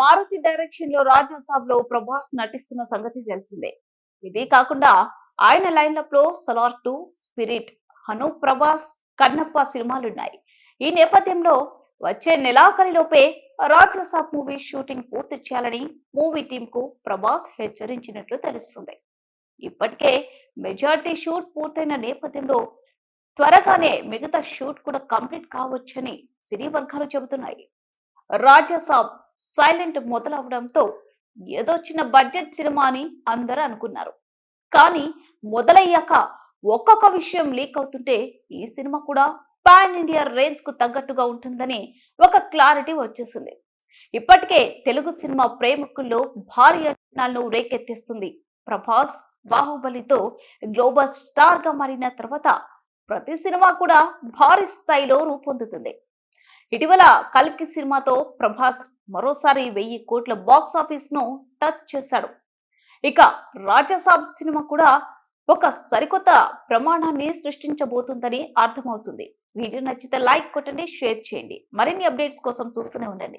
మారుతి డైరెక్షన్లో రాజాసాబ్లో ప్రభాస్ నటిస్తున్న సంగతి తెలిసిందే. ఇది కాకుండా ఆయన లైన్అప్లో సలార్ టూ స్పిరిట్ హను ప్రభాస్ కన్నప్ప సినిమాలున్నాయి. ఈ నేపథ్యంలో వచ్చే నెలాఖరిలోపే రాజాసాబ్ మూవీ షూటింగ్ పూర్తి చేయాలని మూవీ టీమ్కు ప్రభాస్ హెచ్చరించినట్లు తెలుస్తుంది. ఇప్పటికే మెజార్టీ షూట్ పూర్తయిన నేపథ్యంలో త్వరగానే మిగతా షూట్ కూడా కంప్లీట్ కావచ్చని సినీ వర్గాలు చెబుతున్నాయి. రాజాసాబ్ సైలెంట్ మొదలవడంతో ఏదో చిన్న బడ్జెట్ సినిమా అని అందరూ అనుకున్నారు. కానీ మొదలయ్యాక ఒక్కొక్క విషయం లీక్ అవుతుంటే ఈ సినిమా కూడా పాన్ ఇండియా రేంజ్కు తగ్గట్టుగా ఉంటుందని ఒక క్లారిటీ వచ్చేసింది. ఇప్పటికే తెలుగు సినిమా ప్రేమికుల్లో భారీ అంచనాలను రేకెత్తిస్తుంది. ప్రభాస్ బాహుబలితో గ్లోబల్ స్టార్గా మారిన తర్వాత ప్రతి సినిమా కూడా భారీ స్థాయిలో రూపొందుతుంది. ఇటీవల కల్కి సినిమాతో ప్రభాస్ మరోసారి వెయ్యి కోట్ల బాక్స్ ఆఫీస్ను టచ్ చేశాడు. ఇక రాజసాబ్ సినిమా కూడా ఒక సరికొత్త ప్రమాణాన్ని సృష్టించబోతుందని అర్థమవుతుంది. వీడియో నచ్చితే లైక్ కొట్టండి షేర్ చేయండి. మరిన్ని అప్డేట్స్ కోసం చూస్తూనే ఉండండి.